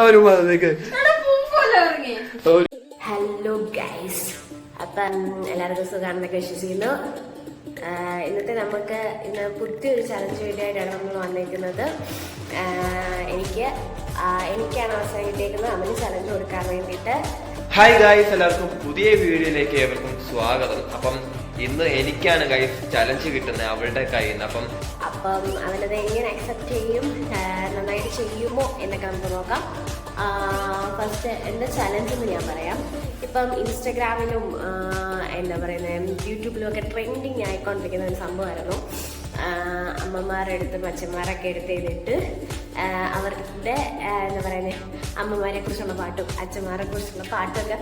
അവർ വന്നേക്ക്. Hello guys അപ്പം എല്ലാവർക്കും സുഖാണെന്നൊക്കെ വിശ്വസിക്കുന്നു. ഇന്നത്തെ നമുക്ക് ഇന്ന് പുതിയൊരു ചലഞ്ച് വീഡിയോ ആയിട്ടാണ് നമ്മൾ വന്നിരിക്കുന്നത് എനിക്ക് എനിക്കാണ് അവസരം കിട്ടിയിരിക്കുന്നത് അവന് ചലഞ്ച് കൊടുക്കാൻ വേണ്ടിയിട്ട്. ഹായ് ഗായ്സ് എല്ലാവർക്കും പുതിയ വീഡിയോയിലേക്ക് ഏവർക്കും സ്വാഗതം. അപ്പം ഇന്ന് എനിക്കാണ് ഗൈസ് ചലഞ്ച് കിട്ടുന്നത് അവളുടെ കയ്യിൽ നിന്ന് അപ്പം അപ്പം അവനത് എങ്ങനെ അക്സെപ്റ്റ് ചെയ്യും നന്നായിട്ട് ചെയ്യുമോ എന്നൊക്കെ നമുക്ക് നോക്കാം. ഫസ്റ്റ് എന്റെ ചലഞ്ച് എന്ന് ഞാൻ പറയാം. ഇപ്പം ഇൻസ്റ്റഗ്രാമിലും എന്താ പറയുന്നത് യൂട്യൂബിലും ഒക്കെ ട്രെൻഡിങ് ആയിക്കൊണ്ടിരിക്കുന്ന ഒരു സംഭവമായിരുന്നു. ആ, അമ്മമാരുടെ അടുത്തും അച്ഛന്മാരൊക്കെ എടുത്ത് ചെയ്തിട്ട് അവരുടെ എന്താ പറയുന്നത് അമ്മമാരെ കുറിച്ചുള്ള പാട്ടും അച്ഛന്മാരെ കുറിച്ചുള്ള പാട്ടൊക്കെ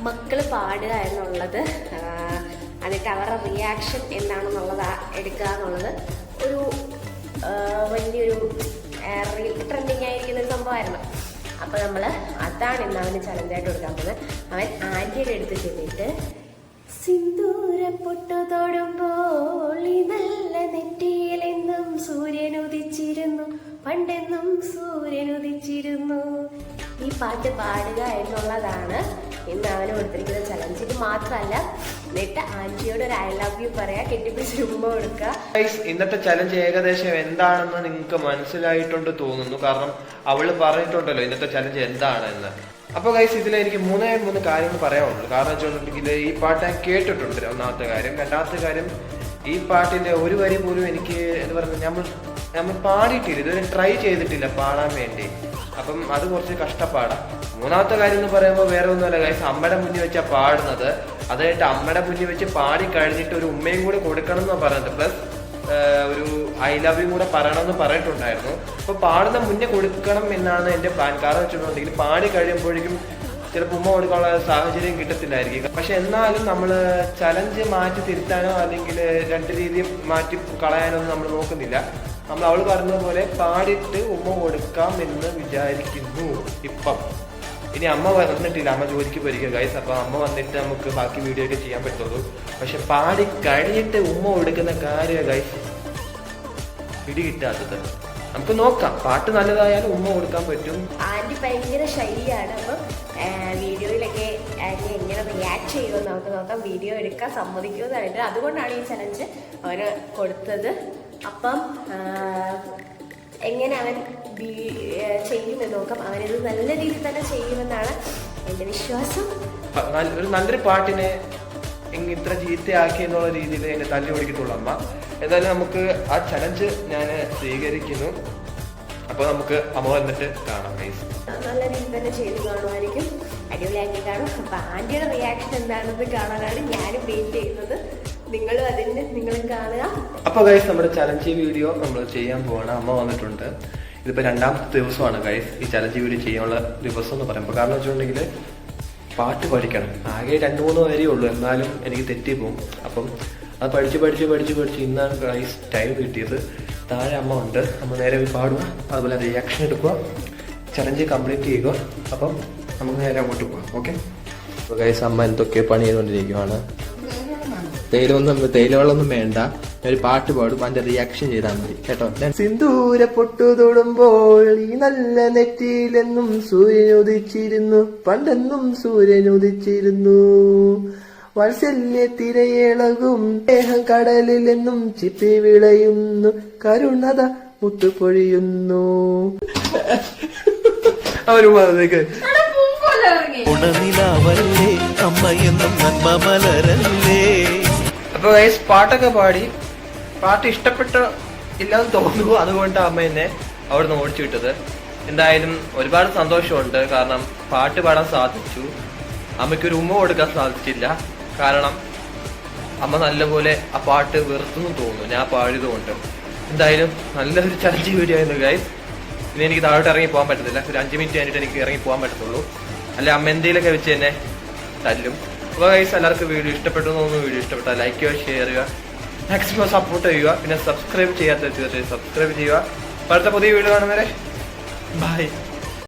മക്കൾ പാടുക എന്നുള്ളത് എന്നിട്ട് അവരുടെ റിയാക്ഷൻ എന്താണെന്നുള്ളത് എടുക്കുക എന്നുള്ളത്. ഒരു വലിയൊരു ട്രെൻഡിങ് ആയിരിക്കുന്ന ഒരു സംഭവമായിരുന്നു. അപ്പോൾ നമ്മൾ അതാണ് ഇന്ന് അവന് ചലഞ്ചായിട്ട് കൊടുക്കാൻ പോകുന്നത്. അവൻ ആന്റിയുടെ അടുത്ത് ചെന്നിട്ട് സിന്ദൂര പൊട്ടു തൊടുമ്പോൾ നല്ല നെറ്റിയിലെന്നും സൂര്യൻ ഉദിച്ചിരുന്നു പണ്ടെന്നും സൂര്യൻ ഉദിച്ചിരുന്നു ഈ പാട്ട് പാടുക എന്നുള്ളതാണ് ഇന്ന് അവന് കൊടുത്തിരിക്കുന്ന ചലഞ്ച് ഇത് മാത്രമല്ല എന്നിട്ട് ആന്റിയോട് ഒരു ഐ ലവ് യു പറയാ കെട്ടിപ്പിടിച്ച് രൂപ കൊടുക്കുക. ഇന്നത്തെ ചലഞ്ച് ഏകദേശം എന്താണെന്ന് നിങ്ങൾക്ക് മനസ്സിലായിട്ടുണ്ട് തോന്നുന്നു. കാരണം അവൾ പറഞ്ഞിട്ടുണ്ടല്ലോ ഇന്നത്തെ ചലഞ്ച് എന്താണെന്ന്. അപ്പൊ ഗൈസ് ഇതിൽ എനിക്ക് മൂന്നേ മൂന്ന് കാര്യങ്ങൾ പറയാനുള്ളൂ. കാരണം വെച്ചിട്ടുണ്ടെങ്കിൽ ഈ പാട്ട് ഞാൻ കേട്ടിട്ടുണ്ട്. ഒന്നാമത്തെ കാര്യം. രണ്ടാമത്തെ കാര്യം ഈ പാട്ടിന്റെ ഒരു വരി പോലും എനിക്ക് എന്ന് പറയുന്നത് നമ്മൾ നമ്മൾ പാടിയിട്ടില്ല. ഇതുവരെ ട്രൈ ചെയ്തിട്ടില്ല പാടാൻ വേണ്ടി. അപ്പം അത് കുറച്ച് കഷ്ടപ്പാടാണ് മൂന്നാമത്തെ കാര്യം എന്ന് പറയുമ്പോൾ വേറെ ഒന്നുമല്ല ഗൈസ് അമ്മയുടെ മുന്നിൽ വെച്ചാൽ പാടുന്നത്. അതായിട്ട് അമ്മയുടെ മുന്നിൽ വെച്ച് പാടി കഴിഞ്ഞിട്ട് ഒരു ഉമ്മയും കൂടി കൊടുക്കണം എന്നാണ് പറയുന്നത്. പ്ലസ് ഒരു ഐ ലവ് യു കൂടെ പറയണമെന്ന് പറഞ്ഞിട്ടുണ്ടായിരുന്നു. അപ്പോൾ പാടുന്ന മുന്നേ കൊടുക്കണം എന്നാണ് എന്റെ പ്ലാൻ കാരണം വെച്ചിട്ടുണ്ടെങ്കിൽ പാടി കഴിയുമ്പോഴേക്കും ചിലപ്പോൾ ഉമ്മ കൊടുക്കാനുള്ള സാഹചര്യം കിട്ടത്തില്ലായിരിക്കും. പക്ഷെ എന്നാലും നമ്മൾ ചലഞ്ച് മാറ്റി തിരുത്താനോ അല്ലെങ്കിൽ രണ്ട് രീതി മാറ്റി കളയാനോ നമ്മൾ നോക്കുന്നില്ല. നമ്മൾ അവൾ പറഞ്ഞതുപോലെ പാടിട്ട് ഉമ്മ കൊടുക്കാം എന്ന് വിചാരിക്കുന്നു. ഇപ്പം. ഇനി അമ്മ വന്നിട്ടില്ല. അമ്മ ജോലിക്ക് പോയിരിക്കുക ഗൈസ് അപ്പൊ അമ്മ വന്നിട്ട് നമുക്ക് ബാക്കി വീഡിയോ ഒക്കെ ചെയ്യാൻ പറ്റുള്ളൂ. പക്ഷെ പാടി കഴിഞ്ഞിട്ട് ഉമ്മ കൊടുക്കുന്ന കാര്യ ഗൈസ് പിടി കിട്ടാത്തത്. നമുക്ക് നോക്കാം. പാട്ട് നല്ലതായാലും ഉമ്മ കൊടുക്കാൻ പറ്റും. ആന്റി ഭയങ്കര ശൈലിയാണ്. അപ്പം വീഡിയോയിലൊക്കെ ആന്റി എങ്ങനെ റിയാക്ട് ചെയ്യുമെന്ന് നമുക്ക് നോക്കാം. വീഡിയോ എടുക്കാൻ സമ്മതിക്കുമെന്ന് പറഞ്ഞിട്ട് അതുകൊണ്ടാണ് ഈ ചലഞ്ച് അവർ കൊടുത്തത്. അപ്പം എങ്ങനെ അവൻ ചെയ്യുമെന്ന് നോക്കാം. അവനത് നല്ല രീതിയിൽ തന്നെ ചെയ്യുമെന്നാണ് എന്റെ വിശ്വാസം. ഒരു നല്ലൊരു പാട്ടിനെ ഇത്ര ചീത്തയാക്കി എന്നുള്ള രീതിയിൽ എന്നെ തല്ലി ഓടിക്കത്തുള്ളൂ അമ്മ. എന്തായാലും നമുക്ക് ആ ചലഞ്ച് ഞാൻ സ്വീകരിക്കുന്നു. അപ്പൊ നമുക്ക് അമ്മ വന്നിട്ട് കാണാം ഗൈസ് നല്ല രീതിയിൽ തന്നെ ചെയ്ത് കാണുമായിരിക്കും. അടിപൊളിയാക്കി കാണും. അപ്പൊ ആന്റിയുടെ റിയാക്ഷൻ എന്താണെന്ന് കാണാനാണ് ഞാനും വെയിറ്റ് ചെയ്യുന്നത്. നിങ്ങളും നിങ്ങളും അപ്പൊ ഗൈസ് നമ്മുടെ ചലഞ്ച് വീഡിയോ നമ്മൾ ചെയ്യാൻ പോവാണ്. അമ്മ വന്നിട്ടുണ്ട്. ഇതിപ്പോ രണ്ടാമത്തെ ദിവസമാണ് ഗൈസ് ഈ ചലഞ്ച് വീഡിയോ ചെയ്യാനുള്ള ദിവസം എന്ന് പറയുമ്പോൾ കാരണം വെച്ചിട്ടുണ്ടെങ്കിൽ പാട്ട് പഠിക്കണം. ആകെ രണ്ട് മൂന്ന് വരെയേ ഉള്ളൂ. എന്നാലും എനിക്ക് തെറ്റി പോകും അപ്പം അത് പഠിച്ച് പഠിച്ച് പഠിച്ച് പഠിച്ച് ഇന്നാണ് ഗൈസ് ടൈം കിട്ടിയത്. താഴെ അമ്മ ഉണ്ട്. അമ്മ നേരെ പാടുക. അതുപോലെ റിയാക്ഷൻ എടുക്കുക. ചലഞ്ച് കംപ്ലീറ്റ് ചെയ്യുക. അപ്പം നമുക്ക് നേരെ അങ്ങോട്ട് പോകാം ഓക്കെ അപ്പോൾ ഗൈസ് അമ്മ എന്തൊക്കെ പണി ചെയ്തുകൊണ്ടിരിക്കുവാണ്? തേയിലൊന്നും തേയിലവെള്ളമൊന്നും വേണ്ട. ഒരു പാട്ട് പാടും അതിന്റെ റിയാക്ഷൻ ചെയ്താൽ മതി. കേട്ടോ? സിന്ദൂര പൊട്ടു തൊടുമ്പോൾ ഈ നല്ല നെറ്റിയിലെന്നും സൂര്യൻ ഉദിച്ചിരുന്നു. പണ്ടെന്നും സൂര്യൻ ഉദിച്ചിരുന്നു. വാത്സല്യ തിരയിളകും ദേഹം കടലിലെന്നും ചിപ്പി വിളയുന്നു. കരുണത മുത്തുപൊഴിയുന്നു. അവർ പറഞ്ഞേക്ക്. ഉണനിലാവല്ലേ അമ്മയെന്നും നന്മ മലരല്ലേ? അപ്പൊ ഗൈസ് പാട്ടൊക്കെ പാടി. പാട്ട് ഇഷ്ടപ്പെട്ട ഇല്ലാന്ന് തോന്നുന്നു. അതുകൊണ്ട് അമ്മ എന്നെ അവിടെ ഓടിച്ചു വിട്ടത്. എന്തായാലും ഒരുപാട് സന്തോഷമുണ്ട്. കാരണം പാട്ട് പാടാൻ സാധിച്ചു. അമ്മയ്ക്ക് ഒരു ഉമ്മ കൊടുക്കാൻ സാധിച്ചില്ല. കാരണം അമ്മ നല്ലപോലെ ആ പാട്ട് വെറുത്തെന്ന് തോന്നുന്നു. ഞാൻ പാടിയതുകൊണ്ട്. എന്തായാലും നല്ലൊരു ചലഞ്ച് വീഡിയോ ആയിരുന്നു ഗൈസ് ഇനി എനിക്ക് താഴോട്ട് ഇറങ്ങി പോകാൻ പറ്റത്തില്ല. ഒരു അഞ്ച് മിനിറ്റ് കഴിഞ്ഞിട്ട് എനിക്ക് ഇറങ്ങി പോകാൻ പറ്റത്തുള്ളൂ. അല്ലെ അമ്മ എന്തെങ്കിലുമൊക്കെ വെച്ച് തന്നെ തല്ലും. അപ്പോൾ ഗൈസ് എല്ലാവർക്കും വീഡിയോ ഇഷ്ടപ്പെട്ടു തോന്നുന്നു. വീഡിയോ ഇഷ്ടപ്പെട്ടാൽ ലൈക്ക് ചെയ്യുക ഷെയർ ചെയ്യുക. മാക്സിമം സപ്പോർട്ട് ചെയ്യുക. പിന്നെ സബ്സ്ക്രൈബ് ചെയ്യാത്ത തീർച്ചയായും സബ്സ്ക്രൈബ് ചെയ്യുക അടുത്ത പുതിയ വീഡിയോ കാണുന്നവരെ ബൈ